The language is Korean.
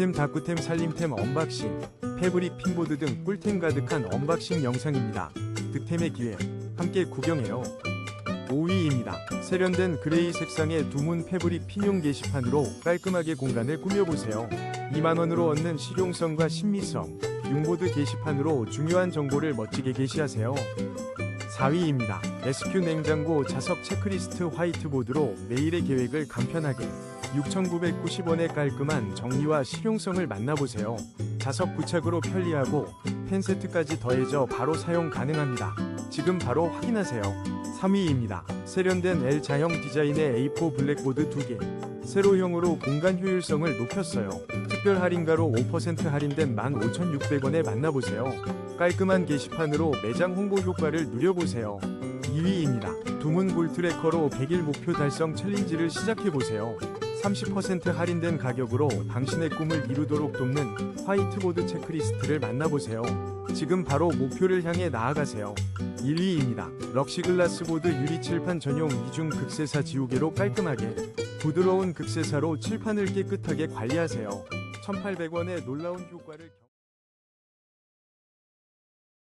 꿀템 다꾸템 살림템 언박싱 패브릭 핀보드 등 꿀템 가득한 언박싱 영상입니다. 득템의 기회 함께 구경해요. 5위입니다. 세련된 그레이 색상의 두문 패브릭 핀용 게시판으로 깔끔하게 공간을 꾸며보세요. 2만원으로 얻는 실용성과 신미성 융보드 게시판으로 중요한 정보를 멋지게 게시하세요. 4위입니다. SQ 냉장고 자석 체크리스트 화이트보드로 매일의 계획을 간편하게 6,990원의 깔끔한 정리와 실용성을 만나보세요. 자석 부착으로 편리하고 펜 세트까지 더해져 바로 사용 가능합니다. 지금 바로 확인하세요. 3위입니다. 세련된 L 자형 디자인의 A4 블랙보드 2개. 세로형으로 공간 효율성을 높였어요. 특별 할인가로 5% 할인된 15,600원에 만나보세요. 깔끔한 게시판으로 매장 홍보 효과를 누려보세요. 2위입니다. 두문 골 트래커로 100일 목표 달성 챌린지를 시작해보세요. 30% 할인된 가격으로 당신의 꿈을 이루도록 돕는 화이트보드 체크리스트를 만나보세요. 지금 바로 목표를 향해 나아가세요. 1위입니다. 럭시글라스 보드 유리 칠판 전용 이중 극세사 지우개로 깔끔하게 부드러운 극세사로 칠판을 깨끗하게 관리하세요. 1,800원의 놀라운 효과를 경...